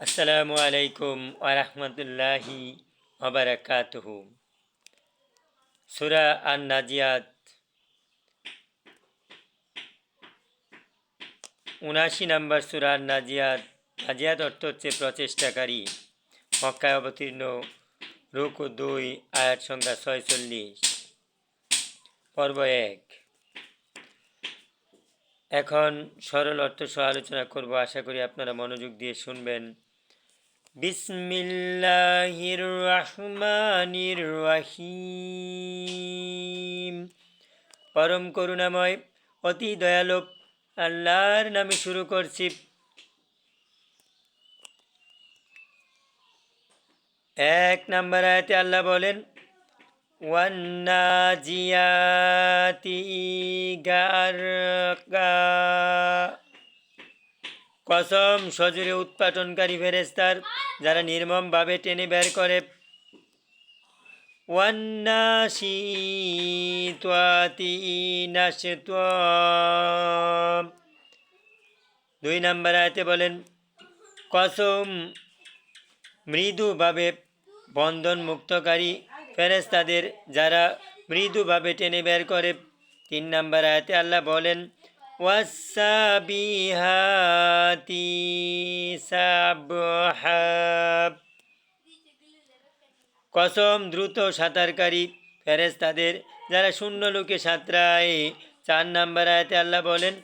আসসালামু আলাইকুম আরহামতুল্লাহি আবরাকাতুহু সুরা আন নাজিয়াত উনাশি নম্বর সুরা আন নাজিয়াত নাজিয়াত অর্থ হচ্ছে প্রচেষ্টাকারী, মক্কায় অবতীর্ণ, রুকু দুই, আয়াত সংখ্যা ছয়চল্লিশ। পর্ব এক। এখন সরল অর্থ সহ আলোচনা করব। আশা করি আপনারা মনোযোগ দিয়ে শুনবেন। বিসমিল্লাহির রহমানির রহিম পরম করুণাময়, অতি দয়ালু, আল্লাহর নামে শুরু করছি। এক নাম্বার আয়াতে আল্লাহ বলেন, ওয়ান্নাজিয়াতি গারকা। কসম সজুরে উৎপাটনকারী ফেরেস্তার যারা নির্মমভাবে টেনে বের করে। দুই নাম্বার আয়তে বলেন, কসম মৃদুভাবে বন্ধন মুক্তকারী ফেরেস্তাদের যারা মৃদুভাবে টেনে বের করে। তিন নাম্বার আয়াতে আল্লাহ বলেন ওয়াসাবিহাতি সাবহাব কসম দ্রুত সাঁতারকারী ফেরেস্তাদের যারা শূন্য লোকে সাঁতরায়। চার নাম্বার আয়াতে আল্লাহ বলেন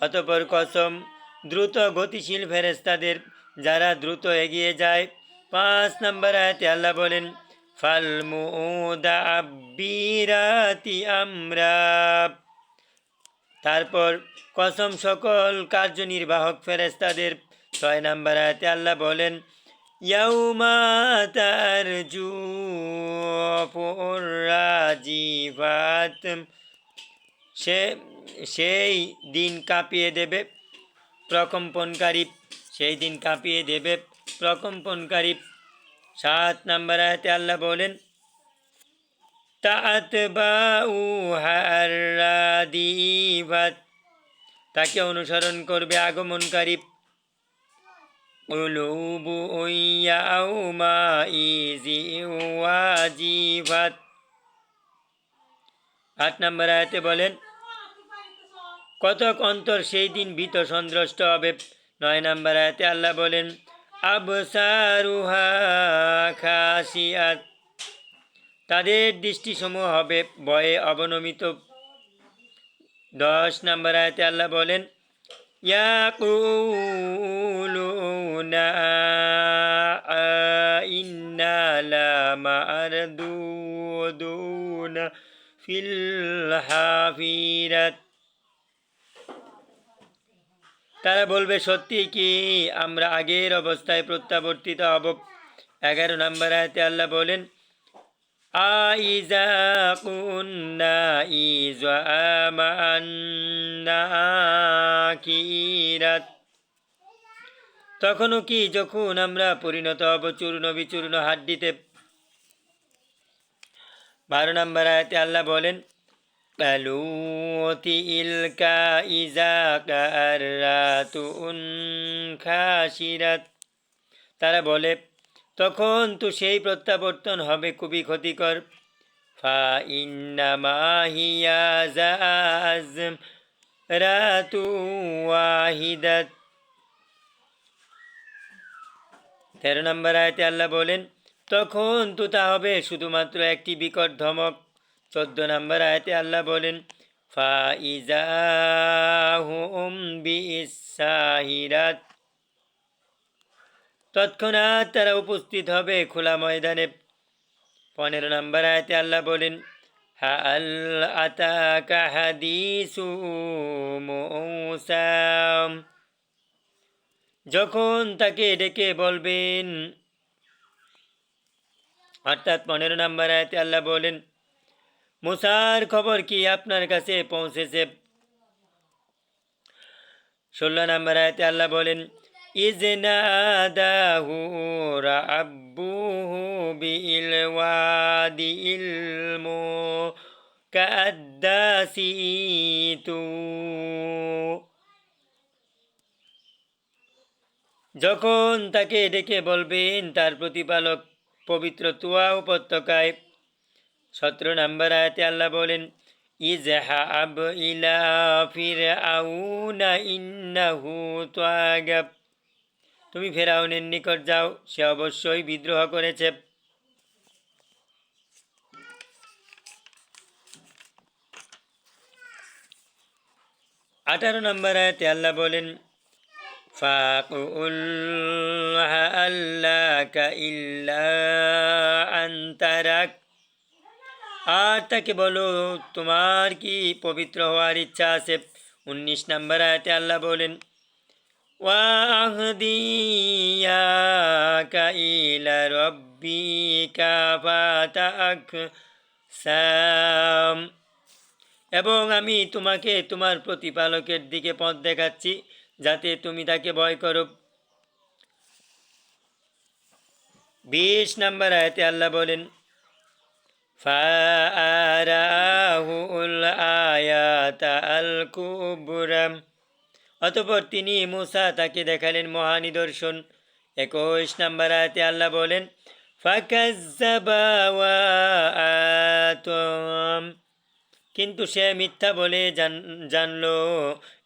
অতপর কসম দ্রুত গতিশীল ফেরেস্তাদের যারা দ্রুত এগিয়ে যায় পাঁচ নম্বর আয়াতে আল্লাহ বলেন ফালমুদাবিরাতি আমরা। তারপর, কসম সকল কার্যনির্বাহক ফেরেস্তাদের ছয় নম্বর আয়াতে আল্লাহ বলেন সে, সেই দিন কাঁপিয়ে দেবে, প্রকম্পনকারী সেই দিন কাঁপিয়ে দেবে। প্রকম্পনকারী। সাত নম্বর আয়তে আল্লাহ বলেন তাকে অনুসরণ করবে আগমনকারী। আট নম্বর আয়তে বলেন, কতক অন্তর সেই দিন ভীত সন্ত্রষ্ট হবে। নয় নম্বর আয়তে আল্লাহ বলেন আবসারুহা খাসিয়াত। তাদের দৃষ্টিসমূহ হবে ভয়ে অবনমিত। দশ নম্বর আয়তে আল্লাহ বলেন, ইয়াকুলুনা ইন্না লামারদুনা ফিল হাফিরাত। তারা বলবে, সত্যি কি আমরা আগের অবস্থায় প্রত্যাবর্তিত হব? এগারো নম্বর আয়তে আল্লাহ বলেন আইজা কুন্না ইজামান্নাকিরাত তখনও কি যখন আমরা পরিণত হব চূর্ণ বিচূর্ণ হাড্ডিতে? বারো নম্বর আয়তে আল্লাহ বলেন তিলকা ইজা কারাতুন খাসিরাত তারা বলে, তখন তো সেই প্রত্যাবর্তন হবে খুবই ক্ষতিকর। রাতু তেরো নম্বর আয়তে আল্লাহ বলেন, তখন তো তা হবে শুধুমাত্র একটি বিকট ধমক। চোদ্দ নম্বর আয়তে আল্লাহ বলেন তৎক্ষণাৎ তারা উপস্থিত হবে খোলা ময়দানে। পনেরো নম্বর আয়তে আল্লাহ বলেন হাদিসু মৌসাম যখন তাকে ডেকে বলবেন, অর্থাৎ পনেরো নম্বর আয়তে আল্লাহ বলেন মুসার খবর কি আপনার কাছে পৌঁছেছে? ষোলো নম্বর আয়তে আল্লাহ বলেন বিল যখন তাকে ডেকে বলবেন, তার প্রতিপালক পবিত্র তুয়া উপত্যকায় সতেরো নম্বর আয়াতে আল্লাহ বলেন, ইজহাব ইলা ফিরআউনা ইন্নাহু তাগাব তুমি ফেরাউনের নিকট যাও, সে অবশ্যই বিদ্রোহ করেছে। আঠারো নম্বর আয়াতে আল্লাহ বলেন, ফাকুল আল্লাহ ইল্লা আন্তারাক। আর তাকে বলো, তোমার কি পবিত্র হওয়ার ইচ্ছা আছে? উনিশ নম্বর আয়াতে আল্লাহ বলেন সাম। এবং আমি তোমাকে তোমার প্রতিপালকের দিকে পথ দেখাচ্ছি, যাতে তুমি তাকে ভয় করো। বিশ নম্বর আয়তে আল্লাহ বলেন আয়াতা আল অতপর তিনি মুসা তাকে দেখালেন মহানিদর্শন একুশ নম্বর আয়তে আল্লাহ বলেন কিন্তু সে মিথ্যা বলে জান, জানলো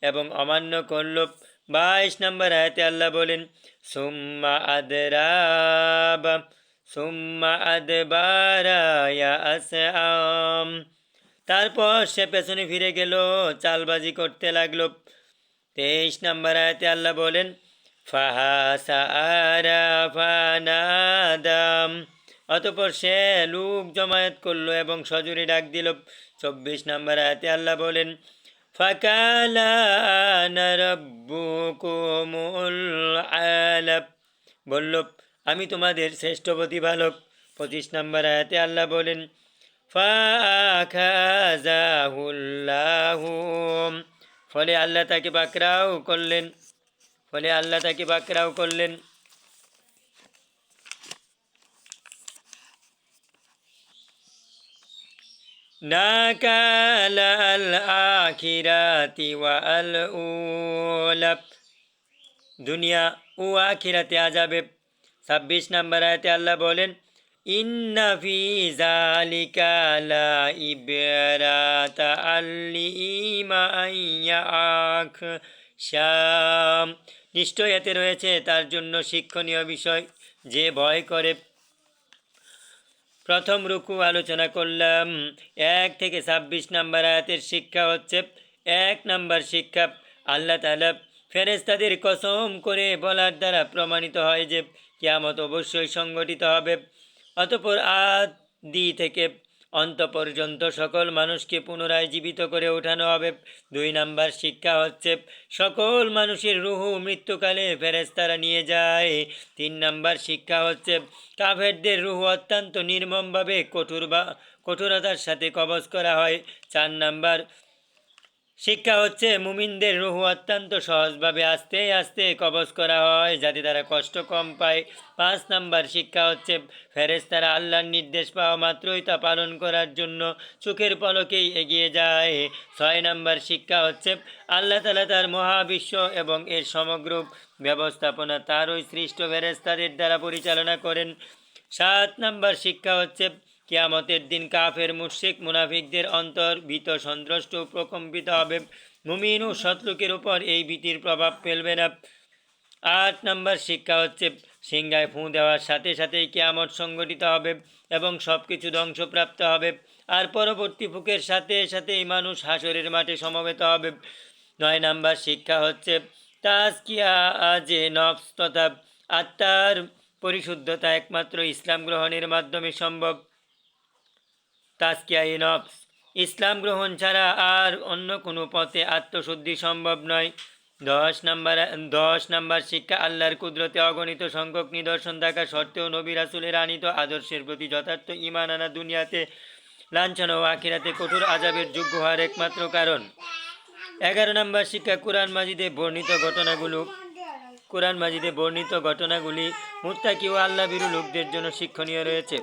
এবং অমান্য করল। বাইশ নম্বর আয়াতে আল্লাহ বলেন, সুম্মা আদরাব। সুম্মা আদবারায়া আসাম তারপর সে পেছনে ফিরে গেল, চালবাজি করতে লাগল। তেইশ নম্বর আয়াতে আল্লাহ বলেন ফাহাসারা ফানাদাম। অতপর সে লোক জমায়েত করল এবং সজুরি ডাক দিল। চব্বিশ নম্বর আয়াতে আল্লাহ বলেন আলাপ বলল আমি তোমাদের শ্রেষ্ঠ প্রতিপালক। পঁচিশ নম্বর আয়াতে আল্লাহ বলেন ফলে আল্লাহ তাকে বাকরাও করলেন, ফলে আল্লাহ তাকে বাকরাও করলেন। দুনিয়া ও আখিরাতে আজাবে ছাব্বিশ নম্বর আয়তে আল্লাহ বলেন নিশ্চয় এতে রয়েছে তার জন্য শিক্ষণীয় বিষয় যে ভয় করে। প্রথম রুকু আলোচনা করলাম। এক থেকে ছাব্বিশ নাম্বার আয়াতের শিক্ষা হচ্ছে, এক নাম্বার শিক্ষা আল্লাহ তালা ফেরেস্তাদের কসম করে বলার দ্বারা প্রমাণিত হয় যে কিয়ামত অবশ্যই সংগঠিত হবে। অতপর আদি থেকে অন্ত পর্যন্ত সকল মানুষকে পুনরায় জীবিত করে ওঠানো হবে। দুই নাম্বার শিক্ষা হচ্ছে, সকল মানুষের রুহু মৃত্যুকালে ফেরেস্তারা নিয়ে যায়। তিন নাম্বার শিক্ষা হচ্ছে, কাফেরদের রুহু অত্যন্ত নির্মমভাবে কঠোর বা কঠোরতার সাথে কবজ করা হয়। চার নাম্বার শিক্ষা হচ্ছে মুমিনদের রুহু অত্যন্ত সহজভাবে আস্তে আস্তে কবজ করা হয়, যাতে তারা কষ্ট কম পায়। পাঁচ নাম্বার, শিক্ষা হচ্ছে ফেরেস্তারা আল্লাহর নির্দেশ পাওয়া মাত্রই তা পালন করার জন্য চোখের পলকেই এগিয়ে যায়। ছয় নাম্বার, শিক্ষা হচ্ছে আল্লাহ তালা তার মহাবিশ্ব এবং এর সমগ্র ব্যবস্থাপনা তারই সৃষ্ট ফেরেস্তাদের দ্বারা পরিচালনা করেন। সাত নাম্বার, শিক্ষা হচ্ছে কিয়ামতের দিন কাফের মুশিক মুনাফিকদের অন্তর ভীত সন্ত্রষ্ট প্রকম্পিত হবে। মুমিন ও শত্রুকের উপর এই ভীতির প্রভাব ফেলবে না। আট নম্বর শিক্ষা হচ্ছে, সিংহায় ফুঁ দেওয়ার সাথে সাথেই কেয়ামত সংগঠিত হবে এবং সব কিছু ধ্বংসপ্রাপ্ত হবে। আর পরবর্তী ফুকের সাথে সাথেই মানুষ হাসরের মাঠে সমবেত হবে। নয় নাম্বার শিক্ষা হচ্ছে, তাজকিয়া যে নফস তথা আত্মার পরিশুদ্ধতা একমাত্র ইসলাম গ্রহণের মাধ্যমে সম্ভব। তাস্কিয়া নফস ইসলাম গ্রহণ ছাড়া আর অন্য কোনো পথে আত্মশুদ্ধি সম্ভব নয়। দশ নাম্বার দশ নাম্বার শিক্ষা আল্লাহর কুদরতে অগণিত সংখ্যক নিদর্শন থাকা সত্ত্বেও নবী রাসুলের আনিত আদর্শের প্রতি যথার্থ ইমান আনা দুনিয়াতে লাঞ্ছনা ও আখিরাতে কঠোর আজাবের যোগ্য হওয়ার একমাত্র কারণ। এগারো নম্বর শিক্ষা, কোরআন মাজিদে বর্ণিত ঘটনাগুলো, কোরআন মাজিদে বর্ণিত ঘটনাগুলি মুত্তাকি ও আল্লাহ বিরু লোকদের জন্য শিক্ষণীয় রয়েছে।